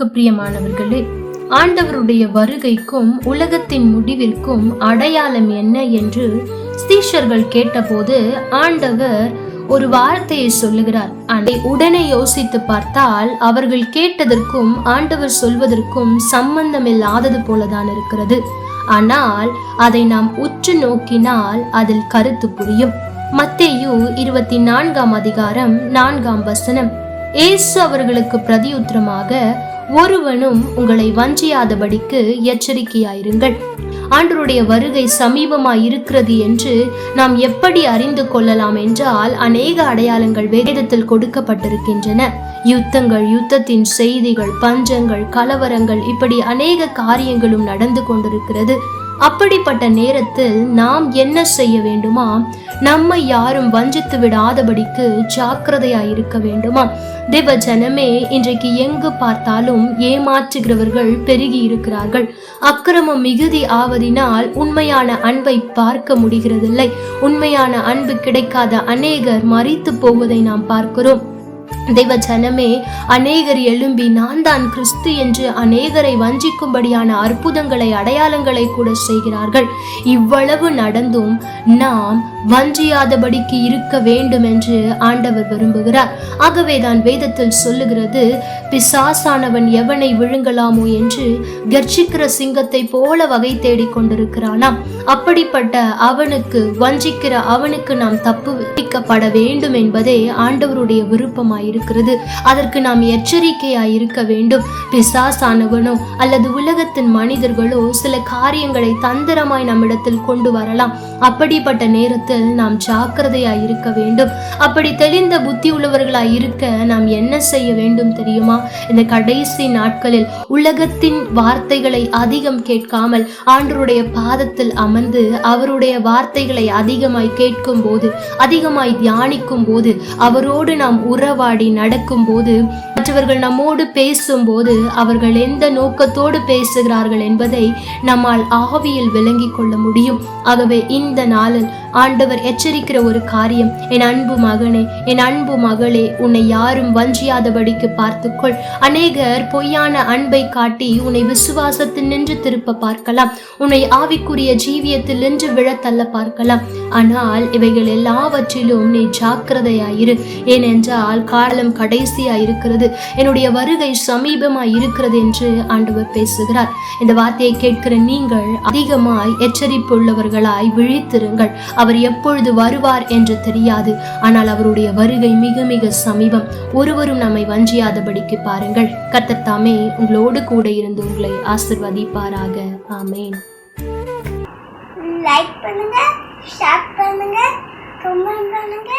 கர்த்தருக்கு பிரியமானவர்களே ஆண்டவருடைய வருகைக்கும் உலகத்தின் முடிவிற்கும் அடையாளம் என்ன என்று ஸ்தீஷர்கள் கேட்டபோது ஆண்டவர் ஒரு வார்த்தையை சொல்லுகிறார். அதை உடனே யோசித்து பார்த்தால் அவர்கள் கேட்டதற்கும் ஆண்டவர் சொல்வதற்கும் சம்பந்தமில்லாதது போலதான் இருக்கிறது. ஆனால் அதை நாம் உற்று நோக்கினால் அதில் கருத்து புரியும். மத்தேயு இருபத்தி நான்காம் அதிகாரம் நான்காம் வசனம். இயேசு அவர்களுக்கு பிரதியுத்தரமாக ஒருவனும் உங்களை வஞ்சியாதபடிக்கு எச்சரிக்கையாயிருங்கள். ஆண்டருடைய வருகை சமீபமாய் இருக்கிறது என்று நாம் எப்படி அறிந்து கொள்ளலாம் என்றால் அநேக அடையாளங்கள் வேதத்தில் கொடுக்கப்பட்டிருக்கின்றன. யுத்தங்கள் யுத்தத்தின் செய்திகள் பஞ்சங்கள் கலவரங்கள் இப்படி அநேக காரியங்களும் நடந்து கொண்டிருக்கிறது. அப்படிப்பட்ட நேரத்தில் நாம் என்ன செய்ய வேண்டுமா? நம்மை யாரும் வஞ்சித்து விடாதபடிக்கு ஜாக்கிரதையா இருக்க வேண்டுமா? தேவ ஜனமே இன்றைக்கு எங்கு பார்த்தாலும் ஏமாற்றுகிறவர்கள் பெருகி இருக்கிறார்கள். அக்கிரமம் மிகுதி ஆவதினால் உண்மையான அன்பை பார்க்க முடிகிறதில்லை. உண்மையான அன்பு கிடைக்காத அநேகர் மறித்து போவதை நாம் பார்க்கிறோம். தெய்வ ஜனமே அநேகர் எழும்பி நான் தான் கிறிஸ்து என்று அநேகரை வஞ்சிக்கும்படியான அற்புதங்களை அடையாளங்களை கூட செய்கிறார்கள். இவ்வளவு நடந்தும் நாம் வஞ்சியாதபடிக்கு இருக்க வேண்டும் என்று ஆண்டவர் விரும்புகிறார். ஆகவே தான் வேதத்தில் சொல்லுகிறது பிசாசானவன் எவனை விழுங்கலாமோ என்று கர்ச்சிக்கிற சிங்கத்தை போல வகை தேடிக் கொண்டிருக்கிறானாம். அப்படிப்பட்ட அவனுக்கு வஞ்சிக்கிற அவனுக்கு நாம் தப்பு வைக்கப்பட வேண்டும் என்பதே ஆண்டவருடைய விருப்பமாய் இருக்கிறது. அதற்கு நாம் எச்சரிக்கையாய் இருக்க வேண்டும். பிசாசானவனோ அல்லது உலகத்தின் மனிதர்களோ சில காரியங்களை தந்திரமாய் நம்மிடத்தில் கொண்டு வரலாம். அப்படிப்பட்ட நேரத்தில் நாம் ஜாக்கிரதையாய் இருக்க வேண்டும். அப்படி தெளிந்த புத்தி உள்ளவர்களாய் இருக்க நாம் என்ன செய்ய வேண்டும் தெரியுமா? இந்த கடைசி நாட்களில் உலகத்தின் வார்த்தைகளை அதிகம் கேட்காமல் ஆண்டருடைய பாதத்தில் அமர்ந்து அவருடைய வார்த்தைகளை அதிகமாய் கேட்கும் போது அதிகமாய் தியானிக்கும் போது அவரோடு நாம் உறவாடி நடக்கும் போது மற்றவர்கள் நம்மோடு பேசும்போது அவர்கள் எந்த நோக்கத்தோடு பேசுகிறார்கள் என்பதை நம்மால் ஆவியில் விளங்கிக் கொள்ள முடியும். ஆகவே இந்த நாளில் ஆண்டவர் எச்சரிக்கிற ஒரு காரியம் என் அன்பு மகனே என் அன்பு மகளே உன்னை யாரும் வஞ்சியாதபடிக்கு பார்த்துக்கொள். அநேகர் பொய்யான அன்பை காட்டி உன்னை விசுவாசத்தில் நின்று திருப்ப பார்க்கலாம். உன்னை ஆவிக்குரிய ஜீவியத்தில் நின்று விழத்தள்ள பார்க்கலாம். ஆனால் இவைகள் எல்லாவற்றிலும் நீ ஜாக்கிரதையாயிரு. ஏனென்றால் காலம் கடைசியா இருக்கிறது. என்னுடைய வருகை சமீபமாய் இருக்கிறது என்று ஆண்டவர் பேசுகிறார். இந்த வார்த்தையை கேட்கிற நீங்கள் அதிகமாய் எச்சரிப்புள்ளவர்களாய் விழித்திருங்கள். அவர் எப்பொழுது வருவார் என்று தெரியாது. ஆனால் அவருடைய வருகை மிக மிக சமீபம். ஒருவரும் நம்மை வஞ்சியாதபடிக்கு பாருங்கள். கர்த்தர் தாமே உங்களோடு கூட இருந்து உங்களை ஆசிர்வதிப்பாராக. ஆமேன். லைக் பண்ணுங்க ஷேர் பண்ணுங்க கமெண்ட் பண்ணுங்க.